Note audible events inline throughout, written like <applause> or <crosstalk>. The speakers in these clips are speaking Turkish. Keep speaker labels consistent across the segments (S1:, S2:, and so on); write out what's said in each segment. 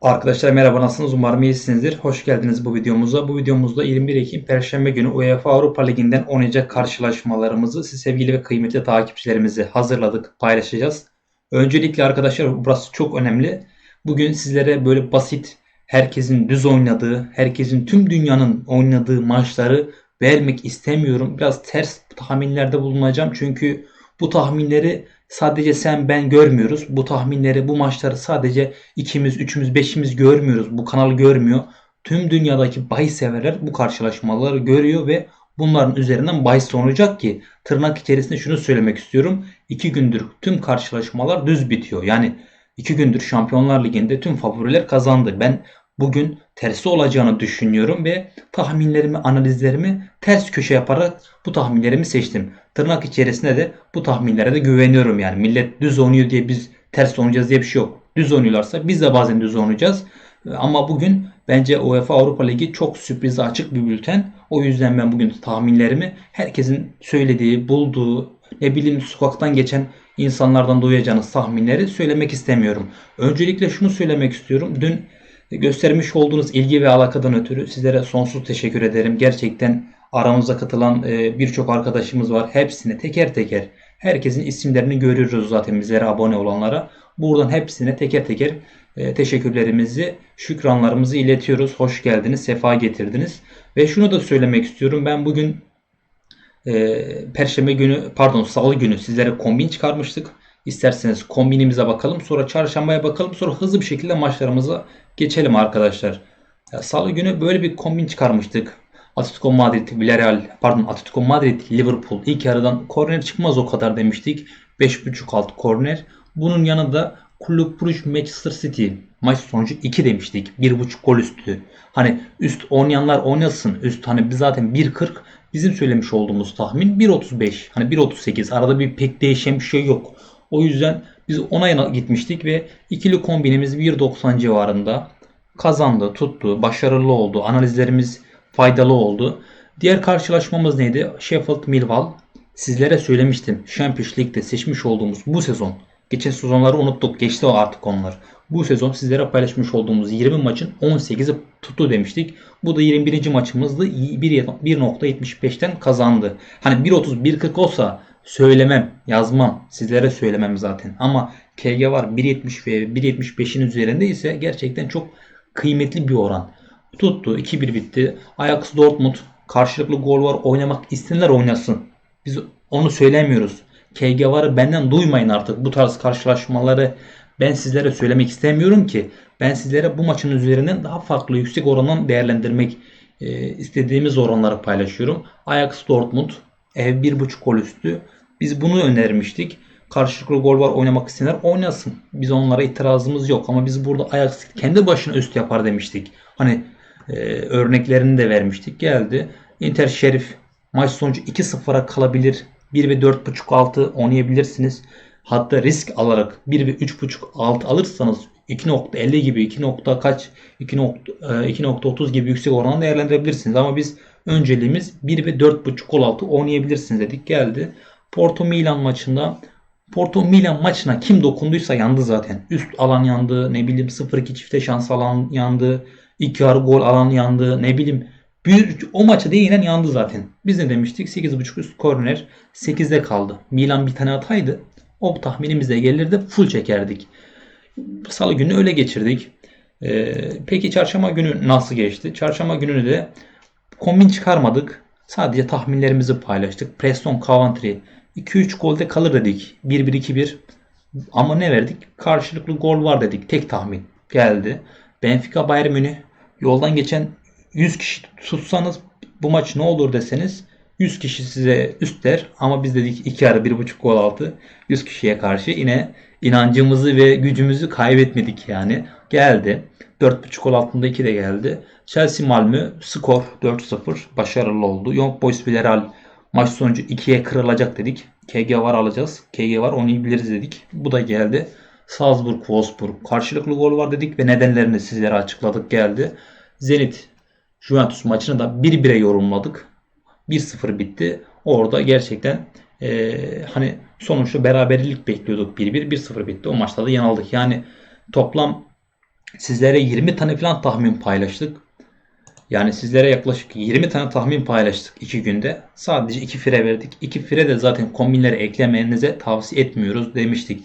S1: Arkadaşlar merhaba nasılsınız? Umarım iyisinizdir. Hoş geldiniz bu videomuza. Bu videomuzda 21 Ekim Perşembe günü UEFA Avrupa Ligi'nden oynayacak karşılaşmalarımızı siz sevgili ve kıymetli takipçilerimizi hazırladık, paylaşacağız. Öncelikle arkadaşlar burası çok önemli. Bugün sizlere böyle basit, herkesin düz oynadığı, herkesin tüm dünyanın oynadığı maçları vermek istemiyorum. Biraz ters tahminlerde bulunacağım. Çünkü bu tahminleri sadece sen ben görmüyoruz. Bu tahminleri, bu maçları sadece ikimiz, üçümüz, beşimiz görmüyoruz. Bu kanal görmüyor. Tüm dünyadaki bahis severler bu karşılaşmaları görüyor ve bunların üzerinden bahis olacak ki tırnak içerisinde şunu söylemek istiyorum. İki gündür tüm karşılaşmalar düz bitiyor. Yani iki gündür Şampiyonlar Ligi'nde tüm favoriler kazandı. Ben bugün tersi olacağını düşünüyorum ve tahminlerimi, analizlerimi ters köşe yaparak bu tahminlerimi seçtim. Tırnak içerisinde de bu tahminlere de güveniyorum yani. Millet düz oynuyor diye biz ters oynayacağız diye bir şey yok. Düz oynuyorlarsa biz de bazen düz oynayacağız. Ama bugün bence UEFA Avrupa Ligi çok sürprize açık bir bülten. O yüzden ben bugün tahminlerimi herkesin söylediği, bulduğu, ne bileyim sokaktan geçen insanlardan duyacağınız tahminleri söylemek istemiyorum. Öncelikle şunu söylemek istiyorum. Dün göstermiş olduğunuz ilgi ve alakadan ötürü sizlere sonsuz teşekkür ederim. Gerçekten aramıza katılan e, birçok arkadaşımız var. Hepsine teker teker herkesin isimlerini görüyoruz zaten bizlere abone olanlara. Buradan hepsine teker teker e, teşekkürlerimizi, şükranlarımızı iletiyoruz. Hoş geldiniz, sefa getirdiniz. Ve şunu da söylemek istiyorum. Ben bugün e, Perşembe günü, pardon Salı günü sizlere kombin çıkarmıştık. İsterseniz kombinimize bakalım. Sonra çarşambaya bakalım. Sonra hızlı bir şekilde maçlarımıza geçelim arkadaşlar. Ya, Salı günü böyle bir kombin çıkarmıştık. Atletico Madrid, Villarreal, pardon Atletico Madrid, Liverpool ilk yarıdan korner çıkmaz o kadar demiştik. 5.5 alt korner. Bunun yanında Kulüp Brugge Manchester City maç sonucu 2 demiştik. 1.5 gol üstü. Hani üst oynayanlar oynasın. Üst hani biz zaten 1.40 bizim söylemiş olduğumuz tahmin 1.35. Hani 1.38 arada bir pek değişen bir şey yok. O yüzden biz ona gitmiştik ve ikili kombinimiz 1.90 civarında kazandı, tuttu, başarılı oldu. Analizlerimiz faydalı oldu. Diğer karşılaşmamız neydi? Sheffield Millwall. Sizlere söylemiştim. Champions League'de seçmiş olduğumuz bu sezon. Geçen sezonları unuttuk. Geçti o artık onlar. Bu sezon sizlere paylaşmış olduğumuz 20 maçın 18'i tuttu demiştik. Bu da 21. maçımızdı. 1.75'ten kazandı. Hani 1.30 1.40 olsa söylemem, yazmam. Sizlere söylemem zaten. Ama KG var 1.70 ve 1.75'in üzerinde ise gerçekten çok kıymetli bir oran. Tuttu. 2-1 bitti. Ajax Dortmund karşılıklı gol var. Oynamak isteyenler oynasın. Biz onu söylemiyoruz. KG varı benden duymayın artık. Bu tarz karşılaşmaları ben sizlere söylemek istemiyorum ki. Ben sizlere bu maçın üzerinden daha farklı yüksek orandan değerlendirmek e, istediğimiz oranları paylaşıyorum. Ajax Dortmund ev 1.5 gol üstü. Biz bunu önermiştik. Karşılıklı gol var oynamak isteyenler oynasın. Biz onlara itirazımız yok ama biz burada Ajax kendi başına üst yapar demiştik. Hani e, örneklerini de vermiştik. Geldi. Inter Şerif maç sonucu 2-0'a kalabilir. 1 ve 4.5 altı oynayabilirsiniz. Hatta risk alarak 1 ve 3.5 alt alırsanız 2.50 gibi 2. kaç 2.30 e, gibi yüksek oranla değerlendirebilirsiniz. Ama biz önceliğimiz 1 ve 4.5 gol altı oynayabilirsiniz dedik. Geldi. Porto Milan maçında Porto Milan maçına kim dokunduysa yandı zaten. Üst alan yandı. Ne bileyim 0-2 çifte şans alan yandı. İki yarı gol alan yandı. Ne bileyim bir, o maça değinen yandı zaten. Biz ne demiştik? 8.5 üst korner 8'de kaldı. Milan bir tane ataydı. O tahminimizde gelirdi. Full çekerdik. Salı günü öyle geçirdik. Ee, peki çarşamba günü nasıl geçti? Çarşamba günü de kombin çıkarmadık. Sadece tahminlerimizi paylaştık. Preston Coventry 2-3 golde kalır dedik. 1-1-2-1. Ama ne verdik? Karşılıklı gol var dedik. Tek tahmin geldi. Benfica Bayern Münih yoldan geçen 100 kişi tutsanız bu maç ne olur deseniz 100 kişi size üst der ama biz dedik 2 ara 1.5 gol altı 100 kişiye karşı yine inancımızı ve gücümüzü kaybetmedik yani. Geldi. 4.5 gol altında 2 de geldi. Chelsea Malmö skor 4-0 başarılı oldu. Young Boys Villarreal maç sonucu 2'ye kırılacak dedik. KG var alacağız. KG var oynayabiliriz dedik. Bu da geldi. Salzburg, Wolfsburg karşılıklı gol var dedik ve nedenlerini sizlere açıkladık geldi. Zenit Juventus maçını da 1-1'e yorumladık. 1-0 bitti. Orada gerçekten e, hani sonuçta beraberlik bekliyorduk 1-1. 1-0 bitti. O maçta da yanıldık. Yani toplam sizlere 20 tane falan tahmin paylaştık. Yani sizlere yaklaşık 20 tane tahmin paylaştık 2 günde. Sadece 2 fire verdik. 2 fire de zaten kombinleri eklemenize tavsiye etmiyoruz demiştik.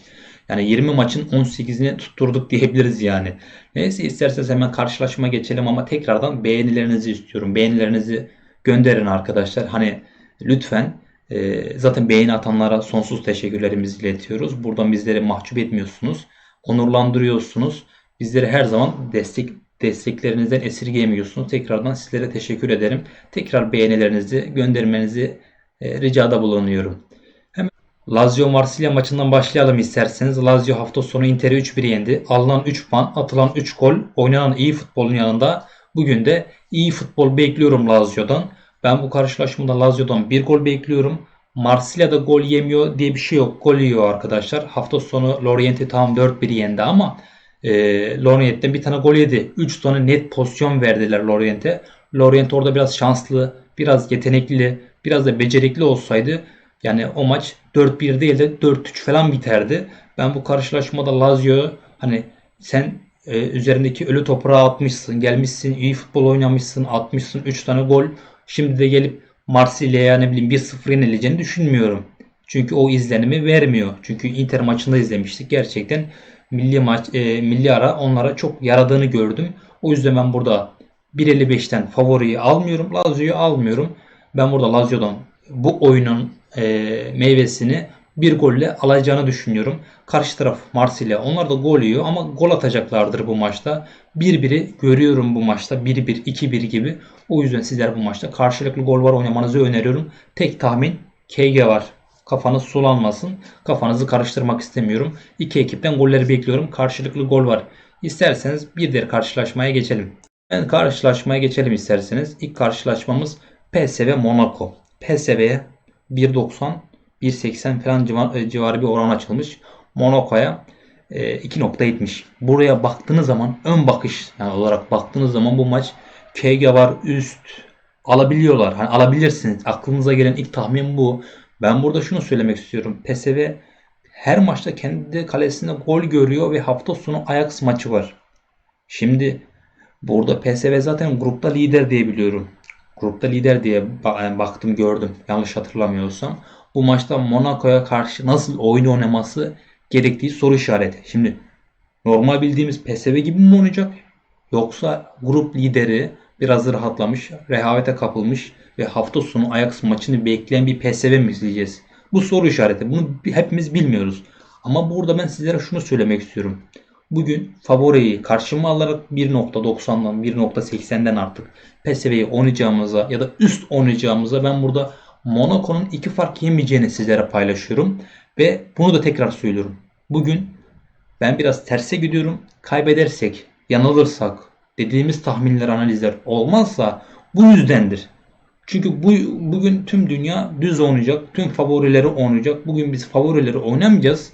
S1: Yani 20 maçın 18'ini tutturduk diyebiliriz yani. Neyse isterseniz hemen karşılaşma geçelim ama tekrardan beğenilerinizi istiyorum. Beğenilerinizi gönderin arkadaşlar. Hani lütfen e, zaten beğeni atanlara sonsuz teşekkürlerimizi iletiyoruz. Buradan bizleri mahcup etmiyorsunuz. Onurlandırıyorsunuz. Bizleri her zaman destek desteklerinizden esirgeyemiyorsunuz. Tekrardan sizlere teşekkür ederim. Tekrar beğenilerinizi göndermenizi e, ricada bulunuyorum. Hemen Lazio Marsilya maçından başlayalım isterseniz. Lazio hafta sonu Inter'i 3-1 yendi. Alınan 3 puan, atılan 3 gol, oynanan iyi futbolun yanında bugün de iyi futbol bekliyorum Lazio'dan. Ben bu karşılaşmada Lazio'dan bir gol bekliyorum. Marsilya'da gol yemiyor diye bir şey yok. Gol yiyor arkadaşlar. Hafta sonu Lorient'i tam 4-1 yendi ama e, Lorient'ten bir tane gol yedi. 3 tane net pozisyon verdiler Lorient'e. Lorient orada biraz şanslı, biraz yetenekli, biraz da becerikli olsaydı yani o maç 4-1 değil de 4-3 falan biterdi. Ben bu karşılaşmada Lazio hani sen e, üzerindeki ölü toprağı atmışsın, gelmişsin, iyi futbol oynamışsın, atmışsın 3 tane gol. Şimdi de gelip Marsilya'ya ne bileyim 1-0 yenileceğini düşünmüyorum. Çünkü o izlenimi vermiyor. Çünkü Inter maçında izlemiştik. Gerçekten milli maç e, milli ara onlara çok yaradığını gördüm. O yüzden ben burada 1.55'ten favoriyi almıyorum. Lazio'yu almıyorum. Ben burada Lazio'dan bu oyunun e, meyvesini bir golle alacağını düşünüyorum. Karşı taraf Marsilya. Onlar da gol yiyor ama gol atacaklardır bu maçta. 1-1'i görüyorum bu maçta. 1-1, 2-1 gibi. O yüzden sizler bu maçta karşılıklı gol var oynamanızı öneriyorum. Tek tahmin KG var. Kafanız sulanmasın. Kafanızı karıştırmak istemiyorum. İki ekipten golleri bekliyorum. Karşılıklı gol var. İsterseniz bir diğer karşılaşmaya geçelim. Ben karşılaşmaya geçelim isterseniz. İlk karşılaşmamız PSV Monaco. PSV'ye 1.90 1.80 falan e, civarı bir oran açılmış. Monaco'ya e, 2.70. Buraya baktığınız zaman ön bakış yani olarak baktığınız zaman bu maç KG var üst alabiliyorlar. Hani alabilirsiniz. Aklınıza gelen ilk tahmin bu. Ben burada şunu söylemek istiyorum. PSV her maçta kendi kalesinde gol görüyor ve hafta sonu Ajax maçı var. Şimdi burada PSV zaten grupta lider diye biliyorum. Grupta lider diye baktım gördüm. Yanlış hatırlamıyorsam. Bu maçta Monaco'ya karşı nasıl oyun oynaması gerektiği soru işareti. Şimdi normal bildiğimiz PSV gibi mi oynayacak? Yoksa grup lideri biraz rahatlamış, rehavete kapılmış ve hafta sonu Ajax maçını bekleyen bir PSV mi izleyeceğiz? Bu soru işareti. Bunu hepimiz bilmiyoruz. Ama burada ben sizlere şunu söylemek istiyorum. Bugün favoriyi karşıma alarak 1.90'dan 1.80'den artık PSV'yi oynayacağımıza ya da üst oynayacağımıza ben burada Monaco'nun iki fark yemeyeceğini sizlere paylaşıyorum. Ve bunu da tekrar söylüyorum. Bugün ben biraz terse gidiyorum. Kaybedersek, yanılırsak, dediğimiz tahminler, analizler olmazsa bu yüzdendir. Çünkü bu bugün tüm dünya düz oynayacak. Tüm favorileri oynayacak. Bugün biz favorileri oynamayacağız.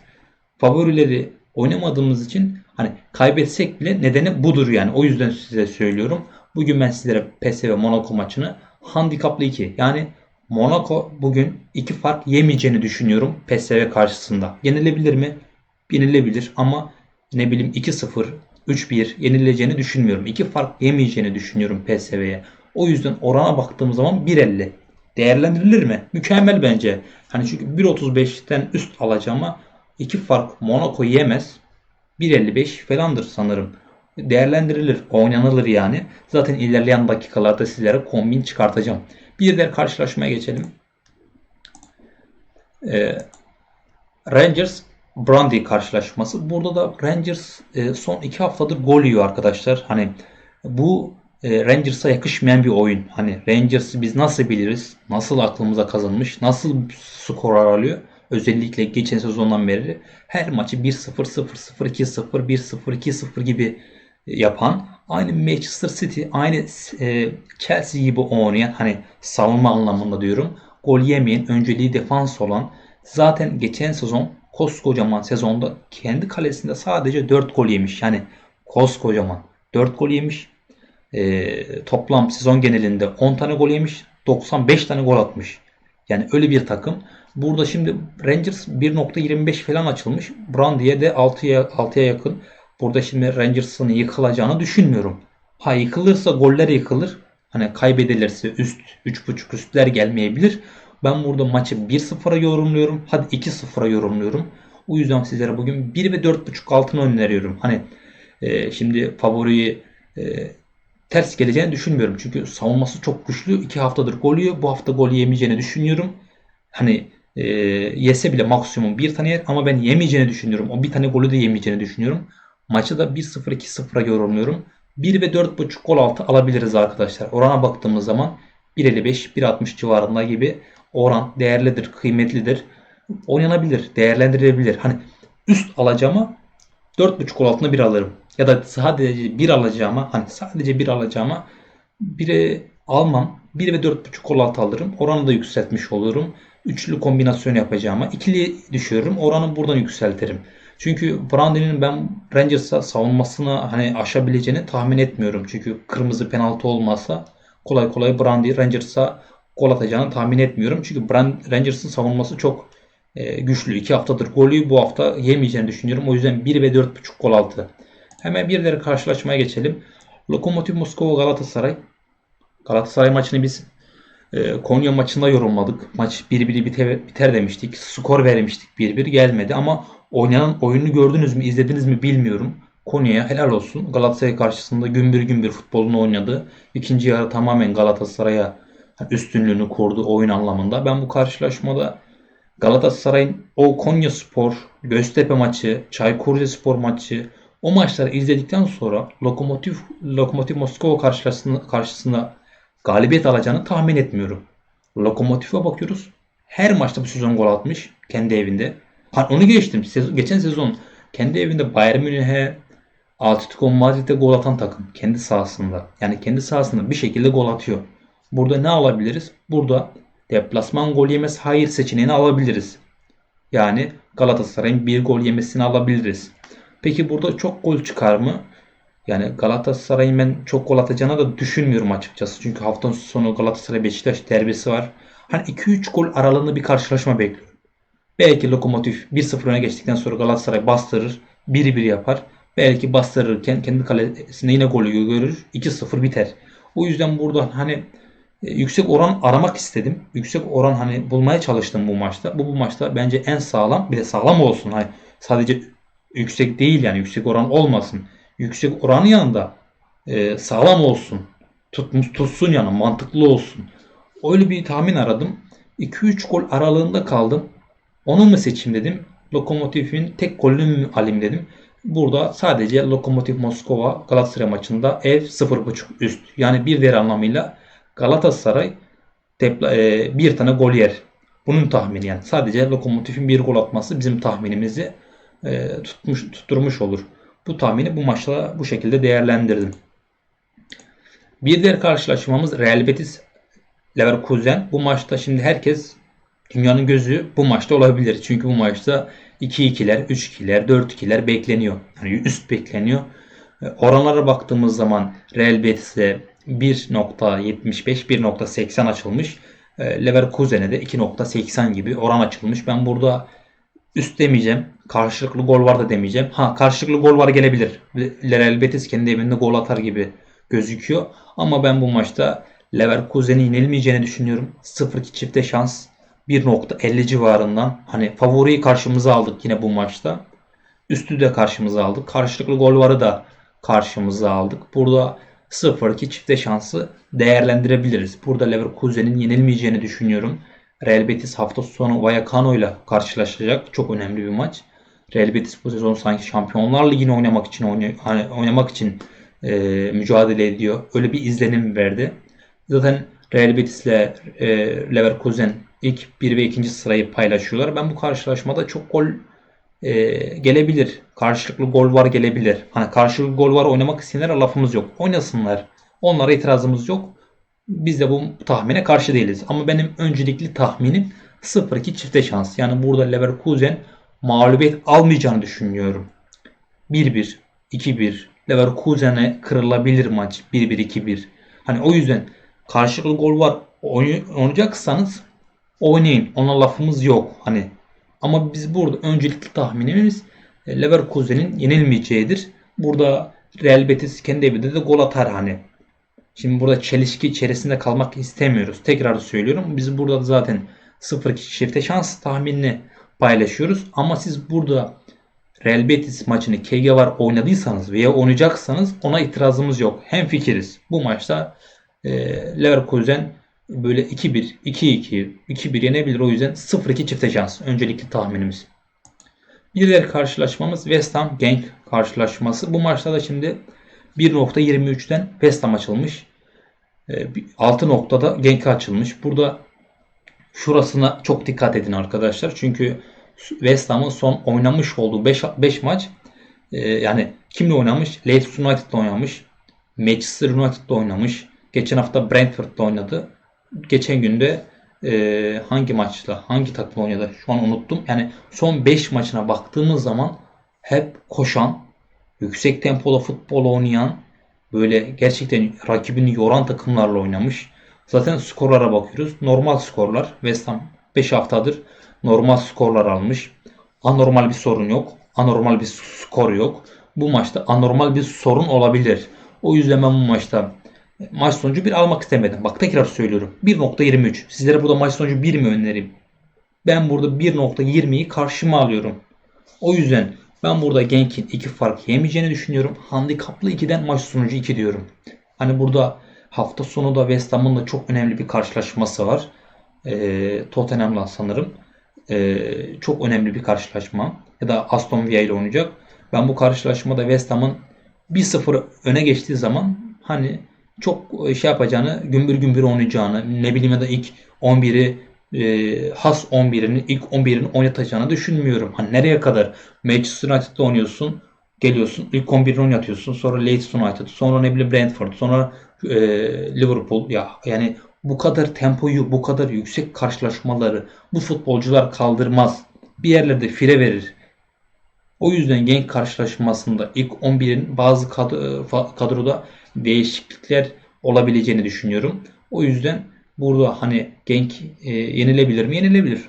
S1: Favorileri oynamadığımız için hani kaybetsek bile nedeni budur yani. O yüzden size söylüyorum. Bugün ben sizlere PSV Monaco maçını handikaplı 2 yani Monaco bugün iki fark yemeyeceğini düşünüyorum PSV karşısında. Yenilebilir mi? Yenilebilir ama ne bileyim 2-0, 3-1 yenileceğini düşünmüyorum. İki fark yemeyeceğini düşünüyorum PSV'ye. O yüzden orana baktığım zaman 1.50. Değerlendirilir mi? Mükemmel bence. Hani çünkü 1.35'ten üst alacağıma iki fark Monaco yemez. 1.55 falandır sanırım. Değerlendirilir, oynanılır yani. Zaten ilerleyen dakikalarda sizlere kombin çıkartacağım. Bir diğer karşılaşmaya geçelim. Ee, Rangers Brandy karşılaşması. Burada da Rangers e, son iki haftadır gol yiyor arkadaşlar. Hani bu e, Rangers'a yakışmayan bir oyun. Hani Rangers'ı biz nasıl biliriz? Nasıl aklımıza kazınmış? Nasıl skor alıyor? Özellikle geçen sezondan beri her maçı 1-0, 0-0, 2-0, 1-0, 2-0 gibi yapan aynı Manchester City, aynı e, Chelsea gibi oynayan hani savunma anlamında diyorum. Gol yemeyen, önceliği defans olan zaten geçen sezon koskocaman sezonda kendi kalesinde sadece 4 gol yemiş. Yani koskocaman 4 gol yemiş. E, toplam sezon genelinde 10 tane gol yemiş. 95 tane gol atmış. Yani öyle bir takım. Burada şimdi Rangers 1.25 falan açılmış. Brandy'ye de 6'ya 6'ya yakın. Burada şimdi Rangers'ın yıkılacağını düşünmüyorum. Ha yıkılırsa goller yıkılır. Hani kaybedilirse üst 3.5 üstler gelmeyebilir. Ben burada maçı 1-0'a yorumluyorum. Hadi 2-0'a yorumluyorum. O yüzden sizlere bugün 1 ve 4.5 altını öneriyorum. Hani e, şimdi favoriyi e, ters geleceğini düşünmüyorum. Çünkü savunması çok güçlü. 2 haftadır gol yiyor. Bu hafta gol yemeyeceğini düşünüyorum. Hani e, yese bile maksimum bir tane yer ama ben yemeyeceğini düşünüyorum. O bir tane golü de yemeyeceğini düşünüyorum. Maçı da 1-0 2-0'a yorumluyorum. 1 ve 4.5 gol altı alabiliriz arkadaşlar. Orana baktığımız zaman 1.55 1.60 civarında gibi oran değerlidir, kıymetlidir. Oynanabilir, değerlendirilebilir. Hani üst alacağıma 4.5 gol altında bir alırım. Ya da sadece bir alacağıma hani sadece bir alacağıma 1'e almam. 1 ve 4.5 gol altı alırım. Oranı da yükseltmiş olurum. Üçlü kombinasyon yapacağıma ikili düşüyorum. Oranı buradan yükseltirim. Çünkü Brandon'in ben Rangers'a savunmasını hani aşabileceğini tahmin etmiyorum. Çünkü kırmızı penaltı olmasa kolay kolay Brandy Rangers'a gol atacağını tahmin etmiyorum. Çünkü Rangers'ın savunması çok e, güçlü. 2 haftadır golü bu hafta yemeyeceğini düşünüyorum. O yüzden 1 ve 4.5 gol altı. Hemen bir diğer karşılaşmaya geçelim. Lokomotiv Moskova Galatasaray. Galatasaray maçını biz e, Konya maçında yorumladık. Maç 1-1 biter, biter demiştik. Skor vermiştik 1-1 gelmedi ama oynanan oyunu gördünüz mü izlediniz mi bilmiyorum. Konya'ya helal olsun. Galatasaray karşısında gümbür gümbür futbolunu oynadı. İkinci yarı tamamen Galatasaray'a üstünlüğünü kurdu oyun anlamında. Ben bu karşılaşmada Galatasaray'ın o Konya Spor, Göztepe maçı, Çaykur Rizespor maçı o maçları izledikten sonra Lokomotiv Lokomotiv Moskova karşısında, karşısında galibiyet alacağını tahmin etmiyorum. Lokomotiv'e bakıyoruz. Her maçta bu sezon gol atmış kendi evinde. Onu geçtim. Sezon, geçen sezon kendi evinde Bayern Münih'e Atletico Madrid'e gol atan takım. Kendi sahasında. Yani kendi sahasında bir şekilde gol atıyor. Burada ne alabiliriz? Burada deplasman gol yemez hayır seçeneğini alabiliriz. Yani Galatasaray'ın bir gol yemesini alabiliriz. Peki burada çok gol çıkar mı? Yani Galatasaray'ın ben çok gol atacağını da düşünmüyorum açıkçası. Çünkü haftanın sonu Galatasaray Beşiktaş derbisi var. Hani 2-3 gol aralığında bir karşılaşma bekliyorum. Belki Lokomotiv 1-0 öne geçtikten sonra Galatasaray bastırır. 1-1 yapar. Belki bastırırken kendi kalesinde yine golü görür. 2-0 biter. O yüzden burada hani yüksek oran aramak istedim. Yüksek oran hani bulmaya çalıştım bu maçta. Bu bu maçta bence en sağlam. Bir de sağlam olsun. Hani sadece yüksek değil yani yüksek oran olmasın. Yüksek oranın yanında e, sağlam olsun. Tutmuş tutsun yani mantıklı olsun. Öyle bir tahmin aradım. 2-3 gol aralığında kaldım. Onu mu seçeyim dedim. Lokomotiv'in tek golünü mü alayım dedim. Burada sadece Lokomotiv Moskova Galatasaray maçında ev 0.5 üst. Yani bir diğer anlamıyla Galatasaray depla, e, bir tane gol yer. Bunun tahmini yani. Sadece Lokomotiv'in bir gol atması bizim tahminimizi e, tutmuş, tutturmuş olur. Bu tahmini bu maçla bu şekilde değerlendirdim. Bir diğer karşılaşmamız Real Betis Leverkusen. Bu maçta şimdi herkes dünyanın gözü bu maçta olabilir. Çünkü bu maçta 2-2'ler, 3-2'ler, 4-2'ler bekleniyor. Yani üst bekleniyor. E, oranlara baktığımız zaman Real Betis'e 1.75, 1.80 açılmış. E, Leverkusen'e de 2.80 gibi oran açılmış. Ben burada üst demeyeceğim. Karşılıklı gol var da demeyeceğim. Ha karşılıklı gol var gelebilir. Real Betis kendi evinde gol atar gibi gözüküyor. Ama ben bu maçta Leverkusen'in yenilmeyeceğini düşünüyorum. 0-2 çifte şans 1.50 civarından hani favoriyi karşımıza aldık yine bu maçta. Üstü de karşımıza aldık. Karşılıklı gol varı da karşımıza aldık. Burada 0-2 çifte şansı değerlendirebiliriz. Burada Leverkusen'in yenilmeyeceğini düşünüyorum. Real Betis hafta sonu Vallecano ile karşılaşacak. Çok önemli bir maç. Real Betis bu sezon sanki Şampiyonlar Ligi'ni oynamak için hani oynamak için e, mücadele ediyor. Öyle bir izlenim verdi. Zaten Real Betis ile e, Leverkusen ilk 1 ve 2. sırayı paylaşıyorlar. Ben bu karşılaşmada çok gol e, gelebilir. Karşılıklı gol var gelebilir. Hani karşılıklı gol var oynamak isteyenler lafımız yok. Oynasınlar. Onlara itirazımız yok. Biz de bu tahmine karşı değiliz. Ama benim öncelikli tahminim 0-2 çifte şans. Yani burada Leverkusen mağlubiyet almayacağını düşünüyorum. 1-1, 2-1. Leverkusen'e kırılabilir maç. 1-1, 2-1. Hani o yüzden karşılıklı gol var oynayacaksanız oynayın. Ona lafımız yok. Hani ama biz burada öncelikli tahminimiz e, Leverkusen'in yenilmeyeceğidir. Burada Real Betis kendi evinde de gol atar hani. Şimdi burada çelişki içerisinde kalmak istemiyoruz. Tekrar söylüyorum. Biz burada zaten 0-2 çifte şans tahminini paylaşıyoruz. Ama siz burada Real Betis maçını KG var oynadıysanız veya oynayacaksanız ona itirazımız yok. Hem fikiriz. Bu maçta e, Leverkusen böyle 2-1, 2-2, 2-1 yenebilir. O yüzden 0-2 çifte şans. Öncelikli tahminimiz. Bir diğer karşılaşmamız West Ham Genk karşılaşması. Bu maçta da şimdi 1.23'ten West Ham açılmış. 6 e, noktada Genk'e açılmış. Burada şurasına çok dikkat edin arkadaşlar. Çünkü West Ham'ın son oynamış olduğu 5, 5 maç e, yani kimle oynamış? Leeds United'la oynamış. Manchester United'la oynamış. Geçen hafta Brentford'la oynadı. Geçen günde e, hangi maçla hangi takımla oynadı şu an unuttum. Yani son 5 maçına baktığımız zaman hep koşan, yüksek tempolu futbol oynayan, böyle gerçekten rakibini yoran takımlarla oynamış. Zaten skorlara bakıyoruz. Normal skorlar. West Ham 5 haftadır normal skorlar almış. Anormal bir sorun yok. Anormal bir skor yok. Bu maçta anormal bir sorun olabilir. O yüzden ben bu maçta maç sonucu 1 almak istemedim. Bak tekrar söylüyorum. 1.23. Sizlere burada maç sonucu 1 mi önereyim? Ben burada 1.20'yi karşıma alıyorum. O yüzden ben burada Genk'in 2 fark yemeyeceğini düşünüyorum. Handikaplı 2'den maç sonucu 2 diyorum. Hani burada hafta sonu da West Ham'ın da çok önemli bir karşılaşması var. Ee, Tottenham'la sanırım. Ee, çok önemli bir karşılaşma. Ya da Aston Villa ile oynayacak. Ben bu karşılaşmada West Ham'ın 1-0 öne geçtiği zaman hani çok şey yapacağını, gümbür gümbür oynayacağını, ne bileyim ya da ilk 11'i e, has 11'ini, ilk 11'ini oynatacağını düşünmüyorum. Hani nereye kadar Manchester United'da oynuyorsun, geliyorsun, ilk 11'ini oynatıyorsun, sonra Leeds United, sonra ne bileyim Brentford, sonra e, Liverpool ya yani bu kadar tempoyu, bu kadar yüksek karşılaşmaları bu futbolcular kaldırmaz. Bir yerlerde fire verir. O yüzden genk karşılaşmasında ilk 11'in bazı kadroda değişiklikler olabileceğini düşünüyorum. O yüzden burada hani Genk e, yenilebilir mi? Yenilebilir.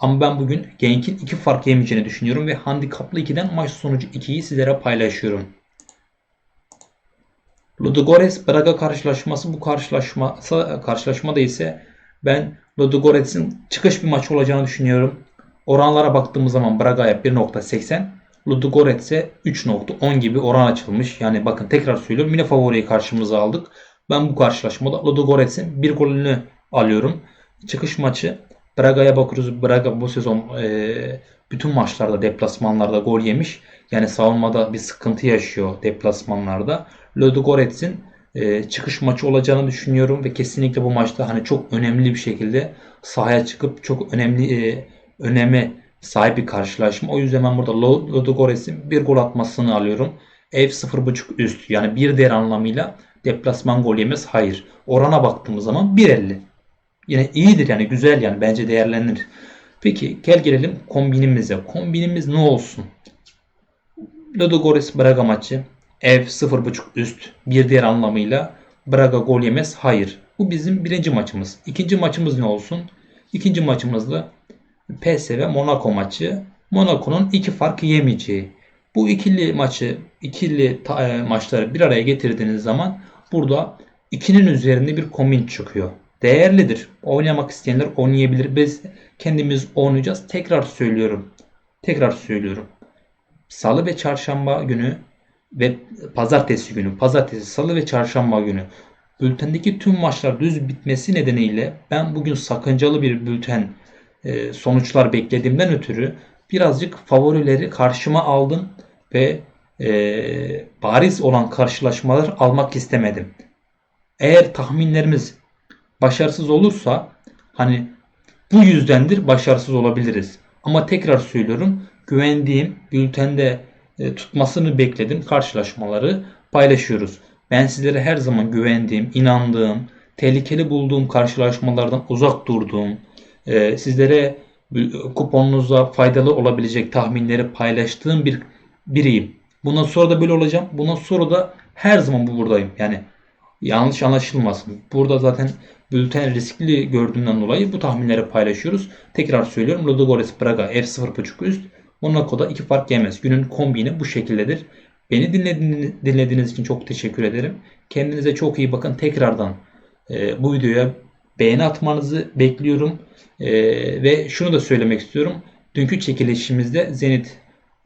S1: Ama ben bugün Genk'in iki fark yemeyeceğini düşünüyorum ve handikaplı 2'den maç sonucu 2'yi sizlere paylaşıyorum. Ludogorets Braga karşılaşması bu karşılaşma karşılaşmada ise ben Ludogorets'in çıkış bir maç olacağını düşünüyorum. Oranlara baktığımız zaman Braga'ya 1.80 Ludogorets'e 3.10 gibi oran açılmış. Yani bakın tekrar söylüyorum yine favoriyi karşımıza aldık. Ben bu karşılaşmada Ludogorets'in bir golünü alıyorum. Çıkış maçı Braga'ya bakıyoruz. Braga bu sezon e, bütün maçlarda deplasmanlarda gol yemiş. Yani savunmada bir sıkıntı yaşıyor deplasmanlarda. Ludogorets'in e, çıkış maçı olacağını düşünüyorum ve kesinlikle bu maçta hani çok önemli bir şekilde sahaya çıkıp çok önemli e, öneme sahip bir karşılaşma. O yüzden ben burada Ludogorets'in bir gol atmasını alıyorum. Ev 0.5 üst yani bir değer anlamıyla deplasman gol yemez. Hayır. Orana baktığımız zaman 1.50. Yine iyidir yani güzel yani bence değerlenir. Peki gel gelelim kombinimize. Kombinimiz ne olsun? Ludogorets Braga maçı. Ev 0.5 üst. Bir diğer anlamıyla Braga gol yemez. Hayır. Bu bizim birinci maçımız. İkinci maçımız ne olsun? İkinci maçımızda PSV Monaco maçı. Monaco'nun iki farkı yemeyeceği. Bu ikili maçı, ikili e, maçları bir araya getirdiğiniz zaman burada ikinin üzerinde bir kombin çıkıyor. Değerlidir. Oynamak isteyenler oynayabilir. Biz kendimiz oynayacağız. Tekrar söylüyorum. Tekrar söylüyorum. Salı ve çarşamba günü ve pazartesi günü, pazartesi, salı ve çarşamba günü bültendeki tüm maçlar düz bitmesi nedeniyle ben bugün sakıncalı bir bülten e, sonuçlar beklediğimden ötürü birazcık favorileri karşıma aldım ve e, bariz olan karşılaşmalar almak istemedim. Eğer tahminlerimiz başarısız olursa hani bu yüzdendir başarısız olabiliriz. Ama tekrar söylüyorum güvendiğim bültende e, tutmasını bekledim karşılaşmaları paylaşıyoruz. Ben sizlere her zaman güvendiğim, inandığım, tehlikeli bulduğum karşılaşmalardan uzak durduğum, e, sizlere kuponunuzda faydalı olabilecek tahminleri paylaştığım bir biriyim. Bundan sonra da böyle olacağım. Bundan sonra da her zaman bu buradayım. Yani yanlış anlaşılmasın. Burada zaten bülten riskli gördüğümden dolayı bu tahminleri paylaşıyoruz. Tekrar söylüyorum. Ludogorets Braga F0.5 üst. Monaco'da iki fark yemez. Günün kombini bu şekildedir. Beni dinlediğiniz, dinlediğiniz için çok teşekkür ederim. Kendinize çok iyi bakın. Tekrardan e, bu videoya beğeni atmanızı bekliyorum. E, ve şunu da söylemek istiyorum. Dünkü çekilişimizde Zenit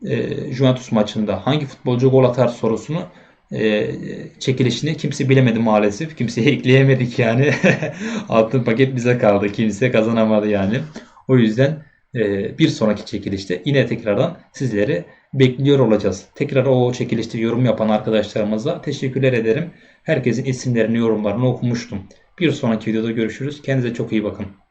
S1: e, Juventus maçında hangi futbolcu gol atar sorusunu e, çekilişini kimse bilemedi maalesef. Kimseye <laughs> ekleyemedik yani. <laughs> Altın paket bize kaldı. Kimse kazanamadı yani. O yüzden e, bir sonraki çekilişte yine tekrardan sizleri bekliyor olacağız. Tekrar o çekilişte yorum yapan arkadaşlarımıza teşekkürler ederim. Herkesin isimlerini, yorumlarını okumuştum. Bir sonraki videoda görüşürüz. Kendinize çok iyi bakın.